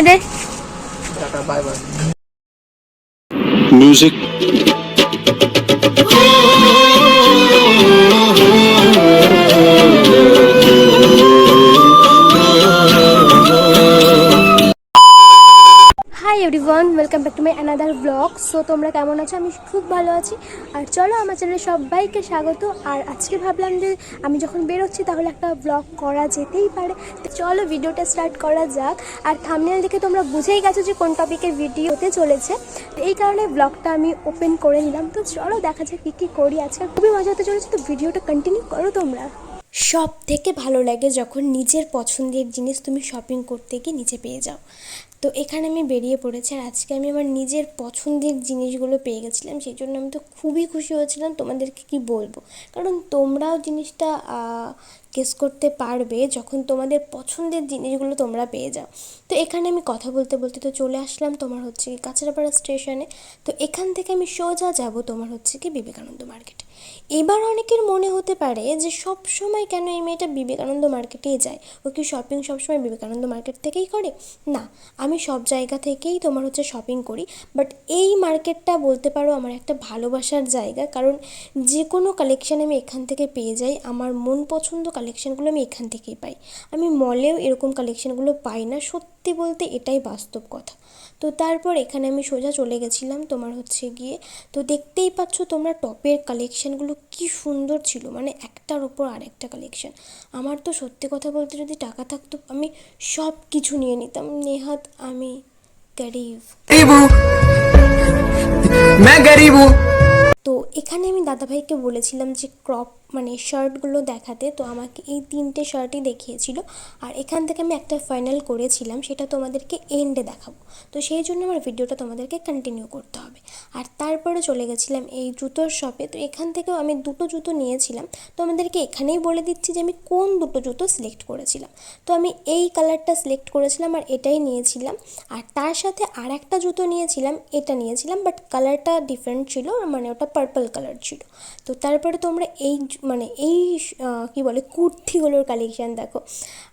রে tata bye bye music. Everyone welcome back to my another blog so তোমরা কেমন আছো? আমি খুব ভালো আছি। আর চলো, আমার চ্যানেলে সবাইকে স্বাগত। আর আজকে ভাবলাম যে, আমি যখন বেরোচ্ছি, তাহলে একটা ব্লগ করা যেতেই পারে। তো চলো, ভিডিওটা স্টার্ট করা যাক। আর থামনেল দেখে তোমরা বুঝেই গেছো যে, কোন টপিকের ভিডিও হতে চলেছে। তো এই কারণে ব্লগটা আমি ওপেন করে নিলাম। তো চলো, দেখা যাক কী কী করি আজকে। খুবই মজা হতে চলেছে, তো ভিডিওটা কন্টিনিউ করো তোমরা। সব থেকে ভালো লাগে যখন নিজের পছন্দের জিনিস তুমি শপিং করতে গিয়ে নিজে পেয়ে যাও। তো এখানে আমি বেরিয়ে পড়েছি আর আজকে আমি আমার নিজের পছন্দের জিনিসগুলো পেয়ে গেছিলাম, সেই জন্য আমি তো খুবই খুশি হয়েছিলাম। তোমাদেরকে কি বলব? কারণ তোমরাও জিনিসটা গেস করতে পারবে যখন তোমাদের পছন্দের জিনিসগুলো তোমরা পেয়ে যাও। তো এখানে আমি কথা বলতে বলতে তো চলে আসলাম তোমার হচ্ছে কি কাঁচরাপাড়া স্টেশনে। তো এখান থেকে আমি সোজা যাব তোমার হচ্ছে কি বিবেকানন্দ মার্কেটে। এবার অনেকের মনে হতে পারে যে সব সময় কেন এই মেয়েটা বিবেকানন্দ মার্কেটেই যায়? ও কি শপিং সবসময় বিবেকানন্দ মার্কেট থেকেই করে? না, আমি সব জায়গা থেকেই তোমার হচ্ছে শপিং করি। বাট এই মার্কেটটা বলতে পারো আমার একটা ভালোবাসার জায়গা। কারণ যে কোনো কালেকশান আমি এখান থেকে পেয়ে যাই। আমার মন পছন্দ কালেকশানগুলো আমি এখান থেকেই পাই। আমি মলেও এরকম কালেকশানগুলো পাই না। সত্যি বলতে এটাই বাস্তব কথা। তো তারপর এখানে আমি সোজা চলে গেছিলাম তোমার হচ্ছে গিয়ে। তো দেখতেই পাচ্ছ তোমরা টপের কালেকশানগুলো কি সুন্দর ছিল। মানে একটার ওপর আরেকটা কালেকশান আমার তো সত্যি কথা বলতে যদি টাকা থাকতো, আমি সব কিছু নিয়ে নিতাম। নেহাত আমি গরিব। গরিবু। তো এখানে আমি দাদাভাইকে বলেছিলাম যে ক্রপ মানে শার্টগুলো দেখাতে, তো আমাকে এই তিনটে শার্টই দেখিয়েছিল। আর এখান থেকে আমি একটা ফাইনাল করেছিলাম, সেটা তোমাদেরকে এন্ডে দেখাবো। তো সেই জন্য আমার ভিডিওটা তোমাদেরকে কন্টিনিউ করতে হবে। আর তারপরে চলে গেছিলাম এই জুতোর শপে তো এখান থেকেও আমি দুটো জুতো নিয়েছিলাম। তোমাদেরকে এখানেই বলে দিচ্ছি যে আমি কোন দুটো জুতো সিলেক্ট করেছিলাম। তো আমি এই কালারটা সিলেক্ট করেছিলাম আর এটাই নিয়েছিলাম। আর তার সাথে আর একটা জুতো নিয়েছিলাম, এটা নিয়েছিলাম বাট কালারটা ডিফারেন্ট ছিল মানে ওটা পার্পল কালার ছিল। তো তারপরে তোমরা এই মানে এই কি বলে, কুর্তিগুলোর কালেকশান দেখো।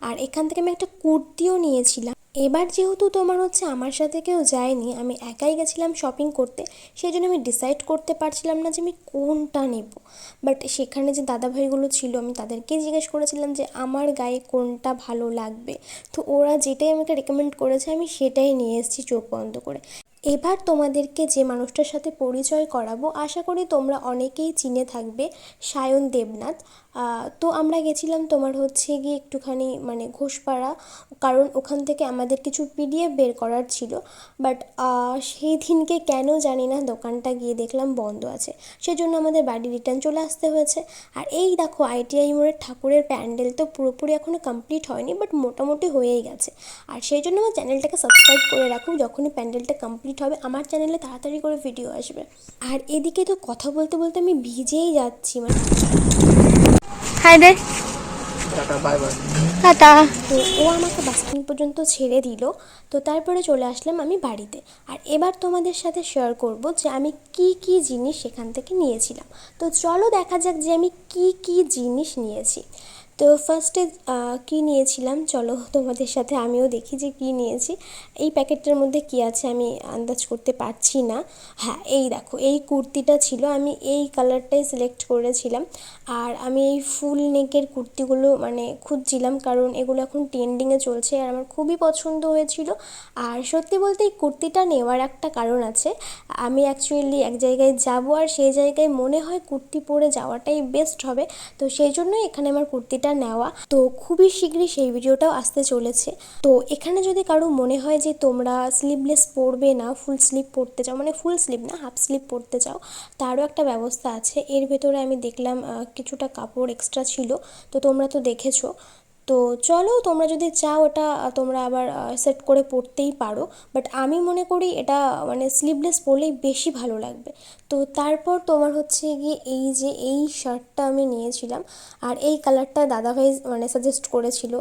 আর এখান থেকে আমি একটা কুর্তিও নিয়েছিলাম। এবার যেহেতু তোমার হচ্ছে আমার সাথে কেউ যায়নি, আমি একাই গেছিলাম শপিং করতে সেই জন্য আমি ডিসাইড করতে পারছিলাম না যে আমি কোনটা নেব। বাট সেখানে যে দাদাভাইগুলো ছিল, আমি তাদেরকেই জিজ্ঞেস করেছিলাম যে আমার গায়ে কোনটা ভালো লাগবে। তো ওরা যেটাই আমাকে রেকমেন্ড করেছে, আমি সেটাই নিয়ে এসেছি চোখ বন্ধ করে। এবার তোমাদেরকে যে মানুষটার সাথে পরিচয় করাবো, আশা করি তোমরা অনেকেই চিনে থাকবে, সায়ন দেবনাথ। তো আমরা গেছিলাম তোমার হচ্ছে গিয়ে একটুখানি মানে ঘোষপাড়া, কারণ ওখান থেকে আমাদের কিছু পিডিএফ বের করার ছিল। বাট সেই দিনকে কেন জানি না দোকানটা গিয়ে দেখলাম বন্ধ আছে। সেজন্য আমাদের বাড়ি রিটার্ন চলে আসতে হয়েছে। আর এই দেখো আইটিআই মোড়ের ঠাকুরের প্যান্ডেল তো পুরোপুরি এখনও কমপ্লিট হয়নি বাট মোটামুটি হয়েই গেছে। আর সেই জন্য আমার চ্যানেলটাকে সাবস্ক্রাইব করে রাখো, যখনই প্যান্ডেলটা কমপ্লিট হবে, আমার চ্যানেলে তাড়াতাড়ি করে ভিডিও আসবে। আর এদিকে তো কথা বলতে বলতে আমি ভিজেই যাচ্ছি মানে হাই রে। Tata bye bye. টাটা। তো ও আমাকে বাস পর্যন্ত ছেড়ে দিল। তো তারপরে চলে আসলাম আমি বাড়িতে। আর এবার তোমাদের সাথে শেয়ার করব যে আমি কি কি জিনিস সেখান থেকে নিয়েছিলাম। তো চলো দেখা যাক যে আমি কি কি জিনিস নিয়েছি। তো ফার্স্টে কি নিয়েছিলাম? চলো তোমাদের সাথে আমিও দেখি যে কি নিয়েছি। এই প্যাকেটটার মধ্যে কি আছে আমি আন্দাজ করতে পারছি না। হ্যাঁ এই দেখো, এই কুর্তিটা ছিল। আমি এই কালারটাই সিলেক্ট করেছিলাম। আর আমি এই ফুল নেকের কুর্তিগুলো মানে খুঁজছিলাম, কারণ এগুলো এখন ট্রেন্ডিংয়ে চলছে। আর আমার খুবই পছন্দ হয়েছিল। আর সত্যি বলতে এই কুর্তিটা নেওয়ার একটা কারণ আছে। আমি অ্যাকচুয়ালি এক জায়গায় যাব আর সেই জায়গায় মনে হয় কুর্তি পরে যাওয়াটাই বেস্ট হবে। তো সেই জন্যই এখানে আমার কুর্তিটা নেওয়া। তো খুবই শীঘ্রই সেই ভিডিওটাও আসতে চলেছে। তো এখানে যদি কারও মনে হয় যে তোমরা স্লিভলেস পরবে না ফুল স্লিভ পরতে চাও মানে ফুল স্লিভ না হাফ স্লিভ পরতে চাও, তারও একটা ব্যবস্থা আছে। এর ভেতরে আমি দেখলাম কিছুটা কাপড় এক্সট্রা ছিল। তো তোমরা তো দেখেছ। তো চলো তোমরা যদি চাও এটা, তোমরা আবার সেট করে পরতেই পারো। বাট আমি মনে করি এটা মানে স্লিভলেস পরলেই বেশি ভালো লাগবে। তো তারপর তোমার হচ্ছে গিয়ে এই যে এই শার্টটা আমি নিয়েছিলাম, আর এই কালারটা দাদাভাই মানে সাজেস্ট করেছিল।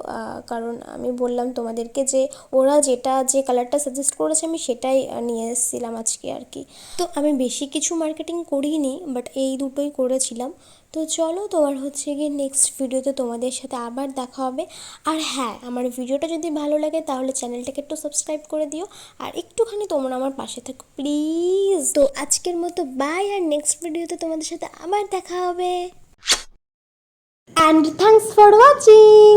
কারণ আমি বললাম তোমাদেরকে যে ওরা যেটা, যে কালারটা সাজেস্ট করেছে আমি সেটাই নিয়ে এসেছিলাম আজকে আর কি। তো আমি বেশি কিছু মার্কেটিং করিনি বাট এই দুটোই করেছিলাম। তো চলো তোমার হচ্ছে গিয়ে নেক্সট ভিডিওতে তোমাদের সাথে আবার দেখা হবে। আর হ্যাঁ আমার ভিডিওটা যদি ভালো লাগে তাহলে চ্যানেলটাকে একটু সাবস্ক্রাইব করে দিও। আর একটুখানি তোমরা আমার পাশে থাকো প্লিজ তো আজকের মতো বাই আর নেক্সট ভিডিওতে তোমাদের সাথে আবার দেখা হবে। And thanks for watching